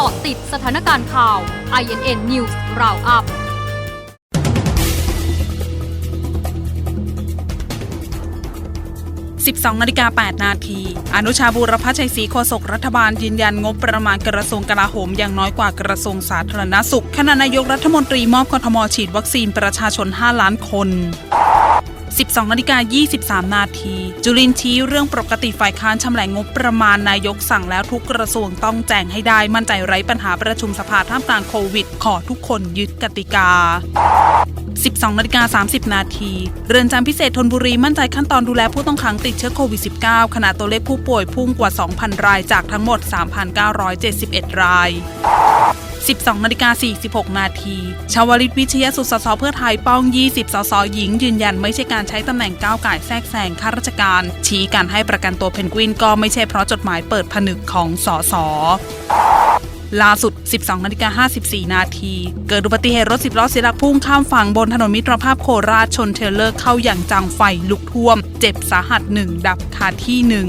เกาะติดสถานการณ์ข่าว INN News Roundup 12นาฬิกา8นาที อนุชาบูรพชัยศรีโฆษกรัฐบาลยืนยันงบประมาณกระทรวงกลาโหมอย่างน้อยกว่ากระทรวงสาธารณสุข ขณะนายกรัฐมนตรีมอบกทมฉีดวัคซีนประชาชน 5 ล้านคน 12นาฬิกา23 นาที จุลินชี้เรื่องปกติฝ่ายค้านชำแหละงบประมาณนายกสั่งแล้วทุกกระทรวงต้องแจ้งให้ได้มั่นใจไร้ปัญหาประชุมสภาท่ามกลางโควิด ขอทุกคนยึดกติกา 12นาฬิกา30 นาที เรือนจำพิเศษธนบุรีมั่นใจขั้นตอนดูแลผู้ต้องขังติดเชื้อโควิด -19 ขณะตัวเลขผู้ป่วยพุ่งกว่า 2,000 รายจากทั้งหมด 3,971 ราย 12นาฬิกา46 นาทีชาวลิตวิชยสุสสเพื่อไทยป้อง 20 สสหญิง ยืนยันไม่ใช่การใช้ตำแหน่งก้าวไก่แทรกแซงข้าราชการ ชี้การให้ประกันตัวเพนกวินก็ไม่ใช่เพราะจดหมายเปิดผนึกของสสล่าสุด 12นาฬิกา54 นาที เกิดอุบัติเหตุรถ10ล้อเสียหลักพุ่งข้ามฝั่งบนถนนมิตรภาพโคราชชนเทรลเลอร์เข้าอย่างจังไฟลุกท่วม เจ็บสาหัสหนึ่งดับคาที่หนึ่ง